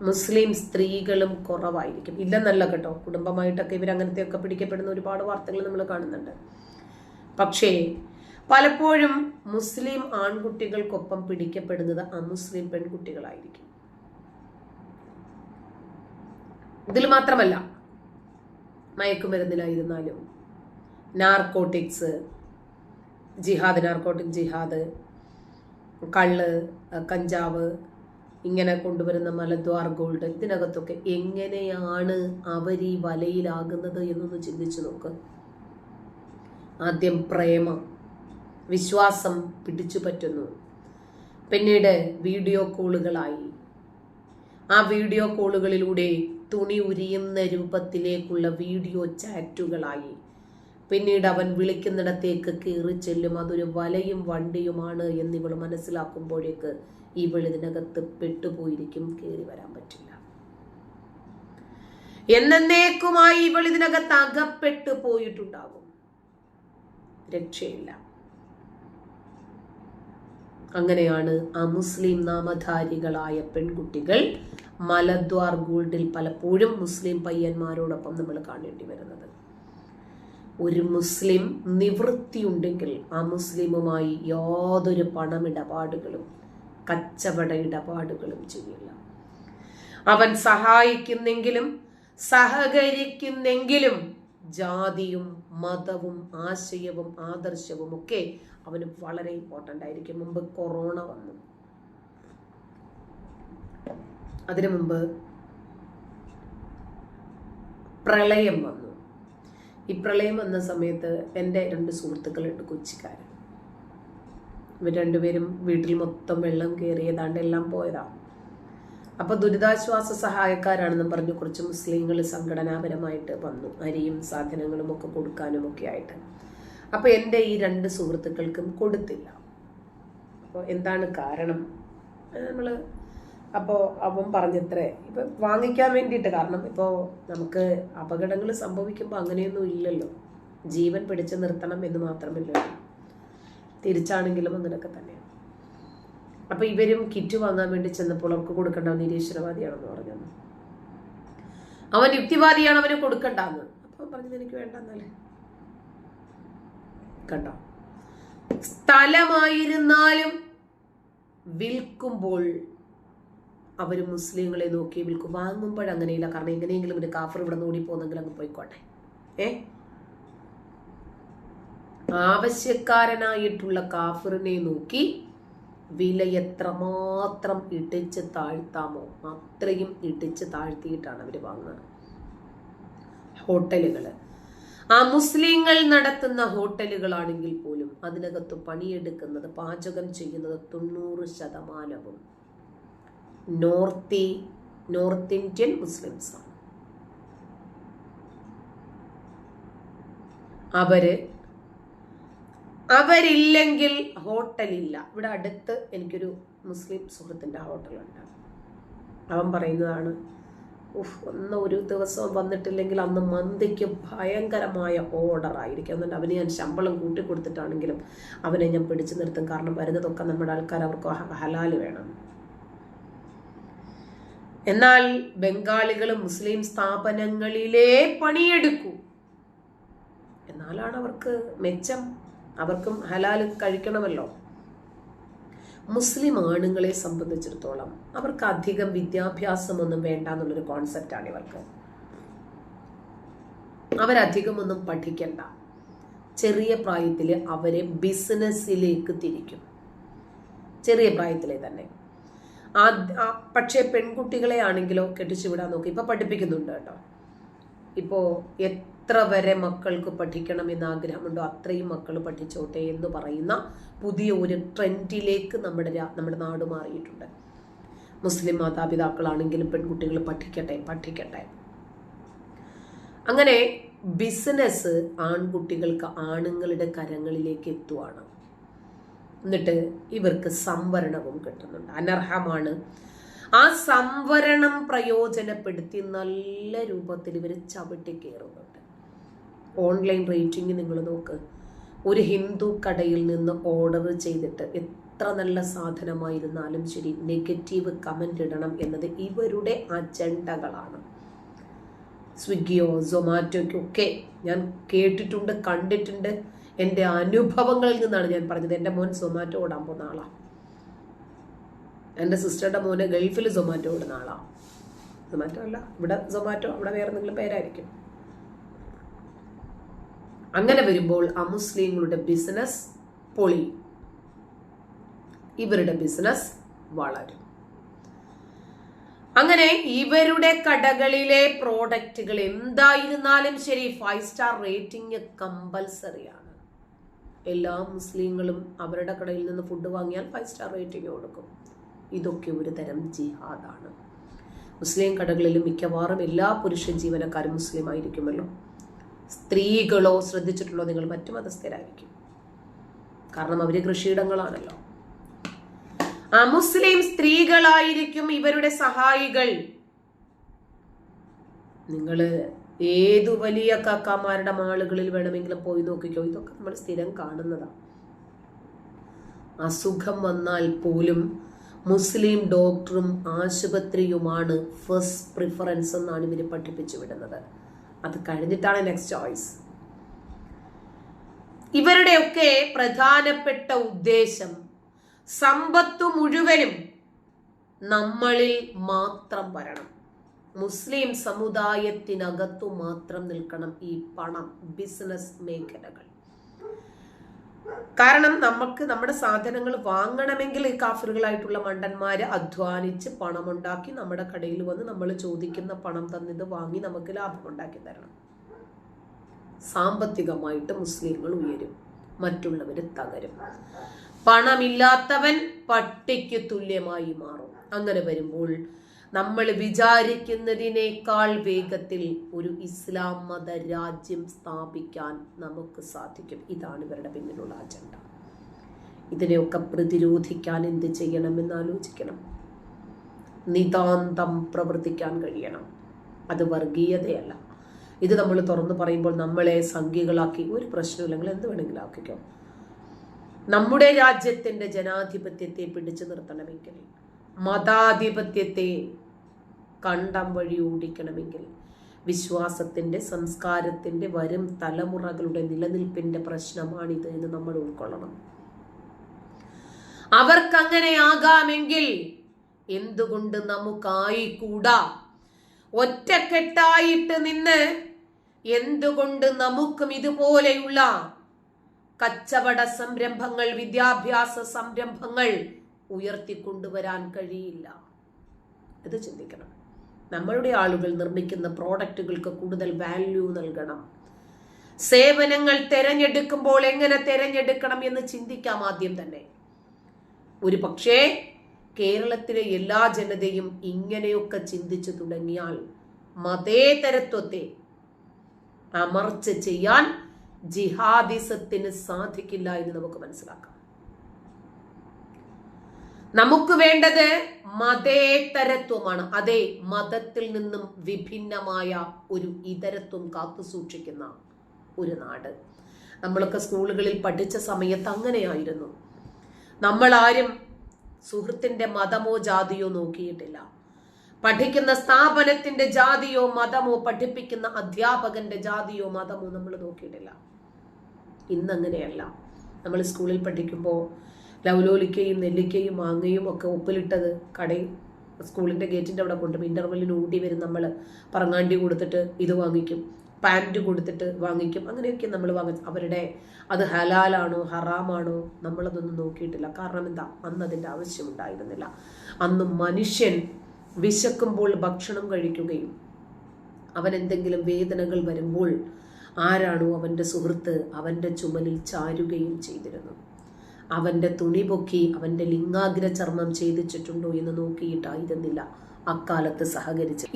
മുസ്ലിം സ്ത്രീകളും കുറവായിരിക്കും. ഇല്ലെന്നല്ല കേട്ടോ. കുടുംബമായിട്ടൊക്കെ ഇവർ അങ്ങനത്തെയൊക്കെ പിടിക്കപ്പെടുന്ന ഒരുപാട് വാർത്തകൾ നമ്മൾ കാണുന്നുണ്ട്. പക്ഷേ പലപ്പോഴും മുസ്ലിം ആൺകുട്ടികൾക്കൊപ്പം പിടിക്കപ്പെടുന്നത് അമുസ്ലിം പെൺകുട്ടികളായിരിക്കും. ഇതിൽ മാത്രമല്ല മയക്കുമരുന്നിലായിരുന്നാലും നാർക്കോട്ടിക്സ് ജിഹാദ് നാർക്കോട്ടിക് ജിഹാദ് കള്ള് കഞ്ചാവ് ഇങ്ങനെ കൊണ്ടുവരുന്ന മലദ്വാർ ഗോൾഡ് ഇതിനകത്തൊക്കെ എങ്ങനെയാണ് അവർ ഈ വലയിലാകുന്നത് എന്നൊന്ന് ചിന്തിച്ചു നോക്ക്. ആദ്യം പ്രേമം വിശ്വാസം പിടിച്ചു പറ്റുന്നു. പിന്നീട് വീഡിയോ കോളുകളായി ആ വീഡിയോ കോളുകളിലൂടെ തുണി ഉരിയുന്ന രൂപത്തിലേക്കുള്ള വീഡിയോ ചാറ്റുകളായി പിന്നീട് അവൻ വിളിക്കുന്നിടത്തേക്ക് കീറി ചെല്ലും. അതൊരു വലയും വണ്ടിയുമാണ് എന്നിവൾ മനസ്സിലാക്കുമ്പോഴേക്ക് ഇവൾ ഇതിനകത്ത് പെട്ടുപോയിരിക്കും. കയറി വരാൻ പറ്റില്ല. എന്നേക്കുമായി ഇവൾ ഇതിനകത്ത് അകപ്പെട്ടു പോയിട്ടുണ്ടാകും. രക്ഷയില്ല. അങ്ങനെയാണ് അമുസ്ലിം നാമധാരികളായ പെൺകുട്ടികൾ മലദ്വാർ ഗോൾഡിൽ പലപ്പോഴും മുസ്ലിം പയ്യന്മാരോടൊപ്പം നമ്മൾ കാണേണ്ടി വരുന്നത്. ഒരു മുസ്ലിം നിവൃത്തിയുണ്ടെങ്കിൽ ആ മുസ്ലിമുമായി യാതൊരു പണമിടപാടുകളും കച്ചവട ഇടപാടുകളും ചെയ്യില്ല. അവൻ സഹായിക്കുന്നെങ്കിലും സഹകരിക്കുന്നെങ്കിലും ജാതിയും മതവും ആശയവും ആദർശവും ഒക്കെ അവന് വളരെ ഇമ്പോർട്ടന്റ് ആയിരിക്കും. മുമ്പ് കൊറോണ വന്നു. അതിനു മുമ്പ് പ്രളയം വന്നു. ഈ പ്രളയം വന്ന സമയത്ത് എന്റെ രണ്ട് സുഹൃത്തുക്കളുണ്ട് കൊച്ചിക്കാർ ഇവർ രണ്ടുപേരും വീട്ടിൽ മൊത്തം വെള്ളം കയറി ഏതാണ്ട് എല്ലാം പോയതാണ് അപ്പൊ ദുരിതാശ്വാസ സഹായക്കാരാണെന്നും പറഞ്ഞു കുറച്ച് മുസ്ലിങ്ങൾ സംഘടനാപരമായിട്ട് വന്നു. അരിയും സാധനങ്ങളും ഒക്കെ കൊടുക്കാനും ഒക്കെ ആയിട്ട്. അപ്പൊ എന്റെ ഈ രണ്ട് സുഹൃത്തുക്കൾക്കും കൊടുത്തില്ല. അപ്പോൾ എന്താണ് കാരണം? നമ്മൾ അപ്പോൾ അവൻ പറഞ്ഞത്രേ ഇപ്പൊ വാങ്ങിക്കാൻ വേണ്ടിയിട്ട് കാരണം ഇപ്പോൾ നമുക്ക് അപകടങ്ങൾ സംഭവിക്കുമ്പോൾ അങ്ങനെയൊന്നും ഇല്ലല്ലോ. ജീവൻ പിടിച്ചു നിർത്തണം എന്ന് മാത്രമല്ല. തിരിച്ചാണെങ്കിലും അങ്ങനെയൊക്കെ തന്നെയാണ് അപ്പോൾ ഇവരും കിറ്റ് വാങ്ങാൻ വേണ്ടി ചെന്നപ്പോൾ അവർക്ക് കൊടുക്കേണ്ട നിരീശ്വരവാദിയാണെന്ന് പറഞ്ഞു അവൻ യുക്തിവാദിയാണ് അവന് കൊടുക്കണ്ടെന്ന്. അപ്പൊ പറഞ്ഞത് എനിക്ക് വേണ്ട എന്നല്ലേ കണ്ടോ? സ്ഥലമായിരുന്നാലും വിൽക്കുമ്പോൾ അവർ മുസ്ലിങ്ങളെ നോക്കി വിൽക്കും. വാങ്ങുമ്പോഴങ്ങനെയില്ല കാരണം എങ്ങനെയെങ്കിലും ഒരു കാഫർ ഇവിടെ നിന്ന് ഓടിപ്പോന്നെങ്കിൽ അങ്ങ് പോയിക്കോട്ടെ. ഏ? ആവശ്യക്കാരനായിട്ടുള്ള കാഫറിനെ നോക്കി വില എത്രമാത്രം ഇടിച്ച് താഴ്ത്താമോ അത്രയും ഇടിച്ച് താഴ്ത്തിയിട്ടാണ് അവർ വാങ്ങുന്നത്. ഹോട്ടലുകൾ ആ മുസ്ലിങ്ങൾ നടത്തുന്ന ഹോട്ടലുകളാണെങ്കിൽ പോലും അതിനകത്ത് പണിയെടുക്കുന്നത് പാചകം ചെയ്യുന്നത് തൊണ്ണൂറ് ശതമാനവും നോർത്ത് നോർത്ത് ഇന്ത്യൻ മുസ്ലിംസ്. അവർ അവരില്ലെങ്കിൽ ഹോട്ടലില്ല. ഇവിടെ അടുത്ത് എനിക്കൊരു മുസ്ലിം സുഹൃത്തിന്റെ ഹോട്ടലുണ്ട്. അവൻ പറയുന്നതാണ് ഉഫ് ഒന്ന് ഒരു ദിവസം വന്നിട്ടില്ലെങ്കിൽ അന്ന് മന്തിക്ക് ഭയങ്കരമായ ഓർഡർ ആയിരിക്കും എന്നിട്ട് അവന് ഞാൻ ശമ്പളം കൂട്ടി കൊടുത്തിട്ടാണെങ്കിലും അവനെ ഞാൻ പിടിച്ചു നിർത്തും. കാരണം വരുന്നതൊക്കെ നമ്മുടെ ആൾക്കാർ അവർക്ക് ഹലാൽ വേണം. എന്നാൽ ബംഗാളികൾ മുസ്ലിം സ്ഥാപനങ്ങളിലേ പണിയെടുക്കൂ. എന്നാലാണ് അവർക്ക് മെച്ചം. അവർക്കും ഹലാൽ കഴിക്കണമല്ലോ. മുസ്ലിം ആണുങ്ങളെ സംബന്ധിച്ചിടത്തോളം അവർക്ക് അധികം വിദ്യാഭ്യാസമൊന്നും വേണ്ട എന്നുള്ളൊരു കോൺസെപ്റ്റാണ് ഇവർക്ക്. അവരധികം ഒന്നും പഠിക്കണ്ട. ചെറിയ പ്രായത്തിൽ അവരെ ബിസിനസ്സിലേക്ക് തിരിക്കും. ചെറിയ പ്രായത്തിലെ തന്നെ. പക്ഷേ പെൺകുട്ടികളെ ആണെങ്കിലോ കെട്ടിച്ചു വിടാൻ നോക്കി. ഇപ്പൊ പഠിപ്പിക്കുന്നുണ്ട് കേട്ടോ. ഇപ്പോ എത്ര വരെ മക്കൾക്ക് പഠിക്കണം എന്ന് ആഗ്രഹമുണ്ടോ അത്രയും മക്കൾ പഠിച്ചോട്ടെ എന്ന് പറയുന്ന പുതിയ ഒരു ട്രെൻഡിലേക്ക് നമ്മുടെ നമ്മുടെ നാട് മാറിയിട്ടുണ്ട്. മുസ്ലിം മാതാപിതാക്കളാണെങ്കിലും പെൺകുട്ടികൾ പഠിക്കട്ടെ പഠിക്കട്ടെ. അങ്ങനെ ബിസിനസ് ആൺകുട്ടികൾക്ക് ആണുങ്ങളുടെ കരങ്ങളിലേക്ക് എത്തുവാണ്. എന്നിട്ട് ഇവർക്ക് സംവരണവും കിട്ടുന്നുണ്ട്. അനർഹമാണ്. ആ സംവരണം പ്രയോജനപ്പെടുത്തി നല്ല രൂപത്തിൽ ഇവർ ചവിട്ടി കയറുന്നുണ്ട്. ഓൺലൈൻ റേറ്റിംഗ് നിങ്ങൾ നോക്ക്. ഒരു ഹിന്ദു കടയിൽ നിന്ന് ഓർഡർ ചെയ്തിട്ട് എത്ര നല്ല സാധനമായിരുന്നാലും ശരി നെഗറ്റീവ് കമന്റ് ഇടണം എന്നത് ഇവരുടെ അജണ്ടകളാണ്. സ്വിഗ്ഗിയോ സൊമാറ്റോയ്ക്കോ ഒക്കെ ഞാൻ കേട്ടിട്ടുണ്ട് കണ്ടിട്ടുണ്ട്. എന്റെ അനുഭവങ്ങളിൽ നിന്നാണ് ഞാൻ പറഞ്ഞത്. എന്റെ മോൻ സൊമാറ്റോ ഓടാൻ പോകുന്ന ആളാണ് എന്റെ സിസ്റ്ററുടെ മോന് ഗൾഫിൽ സൊമാറ്റോ ഓടുന്ന ആളാണ് സൊമാറ്റോ അല്ല ഇവിടെ സൊമാറ്റോ അവിടെ വേറെ എന്തെങ്കിലും പേരായിരിക്കും. അങ്ങനെ വരുമ്പോൾ ആ മുസ്ലിങ്ങളുടെ ബിസിനസ് പൊളി. ഇവരുടെ ബിസിനസ് വളരും. അങ്ങനെ ഇവരുടെ കടകളിലെ പ്രോഡക്റ്റുകൾ എന്തായിരുന്നാലും ശരി ഫൈവ് സ്റ്റാർ റേറ്റിംഗ് കമ്പൽസറിയാണ് എല്ലാ മുസ്ലിങ്ങളും അവരുടെ കടയിൽ നിന്ന് ഫുഡ് വാങ്ങിയാൽ ഫൈവ് സ്റ്റാർ റേറ്റിംഗ് കൊടുക്കും. ഇതൊക്കെ ഒരു തരം ജിഹാദാണ്. മുസ്ലിം കടകളിലും മിക്കവാറും എല്ലാ പുരുഷ ജീവനക്കാരും മുസ്ലിം ആയിരിക്കുമല്ലോ. സ്ത്രീകളോ ശ്രദ്ധിച്ചിട്ടുള്ളോ നിങ്ങൾ മറ്റു മതസ്ഥരായിരിക്കും. കാരണം അവർ കൃഷിയിടങ്ങളാണല്ലോ. ആ മുസ്ലിം സ്ത്രീകളായിരിക്കും ഇവരുടെ സഹായികൾ. നിങ്ങൾ ഏതു വലിയ കാക്കാമാരുടെ മാളുകളിൽ വേണമെങ്കിലും പോയി നോക്കിക്കോ? ഇതൊക്കെ നമ്മൾ സ്ഥിരം കാണുന്നതാണ് അസുഖം വന്നാൽ പോലും മുസ്ലിം ഡോക്ടറും ആശുപത്രിയുമാണ് ഫസ്റ്റ് പ്രിഫറൻസ് എന്നാണ് ഇവർ പഠിപ്പിച്ചു വിടുന്നത്. അത് കഴിഞ്ഞിട്ടാണ് നെക്സ്റ്റ് ചോയ്സ്. ഇവരുടെയൊക്കെ പ്രധാനപ്പെട്ട ഉദ്ദേശം സമ്പത്ത് മുഴുവനും നമ്മളിൽ മാത്രം വരണം. മുസ്ലിം സമുദായത്തിനകത്തു മാത്രം നിൽക്കണം ഈ പണം ബിസിനസ് മേഖലകൾ. കാരണം നമുക്ക് നമ്മുടെ സാധനങ്ങൾ വാങ്ങണമെങ്കിൽ ഈ കാഫറുകളായിട്ടുള്ള മണ്ടന്മാര് അധ്വാനിച്ച് പണമുണ്ടാക്കി നമ്മുടെ കടയിൽ വന്ന് നമ്മൾ ചോദിക്കുന്ന പണം തന്നിത് വാങ്ങി നമുക്ക് ലാഭമുണ്ടാക്കി തരണം. സാമ്പത്തികമായിട്ട് മുസ്ലിങ്ങൾ ഉയരും മറ്റുള്ളവർ തകരും. പണമില്ലാത്തവൻ പട്ടിക്ക് തുല്യമായി മാറും. അങ്ങനെ വരുമ്പോൾ നമ്മൾ വിചാരിക്കുന്നതിനേക്കാൾ വേഗത്തിൽ ഒരു ഇസ്ലാം മത രാജ്യം സ്ഥാപിക്കാൻ നമുക്ക് സാധിക്കും. ഇതാണ് ഇവരുടെ പിന്നിലുള്ള അജണ്ട ഇതിനെയൊക്കെ പ്രതിരോധിക്കാൻ എന്ത് ചെയ്യണമെന്ന് ആലോചിക്കണം. നിതാന്തം പ്രവർത്തിക്കാൻ കഴിയണം. അത് വർഗീയതയല്ല. ഇത് നമ്മൾ തുറന്നു പറയുമ്പോൾ നമ്മളെ സംഖ്യകളാക്കി ഒരു പ്രശ്നമില്ലെങ്കിൽ എന്ത് വേണമെങ്കിലും ആക്കിക്കോ. നമ്മുടെ രാജ്യത്തിന്റെ ജനാധിപത്യത്തെ പിടിച്ചു നിർത്തണമെങ്കിൽ മതാധിപത്യത്തെ കണ്ടം വഴി ഓടിക്കണമെങ്കിൽ വിശ്വാസത്തിന്റെ സംസ്കാരത്തിന്റെ വരും തലമുറകളുടെ നിലനിൽപ്പിന്റെ പ്രശ്നമാണിത് എന്ന് നമ്മൾ ഉൾക്കൊള്ളണം. അവർക്കങ്ങനെ ആകാമെങ്കിൽ എന്തുകൊണ്ട് നമുക്കായിക്കൂടാ? ഒറ്റക്കെട്ടായിട്ട് നിന്ന് എന്തുകൊണ്ട് നമുക്കും ഇതുപോലെയുള്ള കച്ചവട സംരംഭങ്ങൾ വിദ്യാഭ്യാസ സംരംഭങ്ങൾ ഉയർത്തിക്കൊണ്ടുവരാൻ കഴിയില്ല. ഇത് ചിന്തിക്കണം. നമ്മളുടെ ആളുകൾ നിർമ്മിക്കുന്ന പ്രോഡക്റ്റുകൾക്ക് കൂടുതൽ വാല്യൂ നൽകണം. സേവനങ്ങൾ തിരഞ്ഞെടുക്കുമ്പോൾ എങ്ങനെ തിരഞ്ഞെടുക്കണം എന്ന് ചിന്തിക്കാം ആദ്യം തന്നെ. ഒരു പക്ഷേ കേരളത്തിലെ എല്ലാ ജനതയും ഇങ്ങനെയൊക്കെ ചിന്തിച്ചു തുടങ്ങിയാൽ മതേതരത്വത്തെ അമർച്ച ചെയ്യാൻ ജിഹാദിസത്തിന് സാധിക്കില്ല എന്ന് നമുക്ക് മനസ്സിലാക്കാം. നമുക്ക് വേണ്ടത് മതേതരത്വമാണ്. അതെ മതത്തിൽ നിന്നും വിഭിന്നമായ ഒരു ഇതരത്വം കാത്തു സൂക്ഷിക്കുന്ന ഒരു നാട്. നമ്മളൊക്കെ സ്കൂളുകളിൽ പഠിച്ച സമയത്ത് അങ്ങനെയായിരുന്നു. നമ്മൾ ആരും സുഹൃത്തിന്റെ മതമോ ജാതിയോ നോക്കിയിട്ടില്ല. പഠിക്കുന്ന സ്ഥാപനത്തിന്റെ ജാതിയോ മതമോ പഠിപ്പിക്കുന്ന അധ്യാപകന്റെ ജാതിയോ മതമോ നമ്മൾ നോക്കിയിട്ടില്ല. ഇന്നങ്ങനെയല്ല. നമ്മൾ സ്കൂളിൽ പഠിക്കുമ്പോൾ ലവലോലിക്കയും നെല്ലിക്കയും മാങ്ങയും ഒക്കെ ഉപ്പിലിട്ടത് കടയിൽ സ്കൂളിന്റെ ഗേറ്റിന്റെ അവിടെ കൊണ്ടുപോയി. ഇന്റർവെല്ലിന് ഊട്ടി വരും നമ്മൾ പറങ്ങാണ്ടി കൊടുത്തിട്ട് ഇത് വാങ്ങിക്കും പാന്റ് കൊടുത്തിട്ട് വാങ്ങിക്കും അങ്ങനെയൊക്കെ നമ്മൾ വാങ്ങി. അവരുടെ അത് ഹലാലാണോ ഹറാമാണോ നമ്മളതൊന്നും നോക്കിയിട്ടില്ല. കാരണം എന്താ? അന്ന് അതിന്റെ ആവശ്യമുണ്ടായിരുന്നില്ല അന്ന് മനുഷ്യൻ വിശക്കുമ്പോൾ ഭക്ഷണം കഴിക്കുകയും അവൻ എന്തെങ്കിലും വേദനകൾ വരുമ്പോൾ ആരാണോ അവന്റെ സുഹൃത്ത് അവന്റെ ചുമലിൽ ചാരുകയും ചെയ്തിരുന്നു. അവന്റെ തുണി പൊക്കി അവന്റെ ലിംഗാഗ്ര ചർമ്മം ഛേദിച്ചിട്ടുണ്ടോ എന്ന് നോക്കിയിട്ടായിരുന്നില്ല അക്കാലത്ത് സഹകരിച്ച്.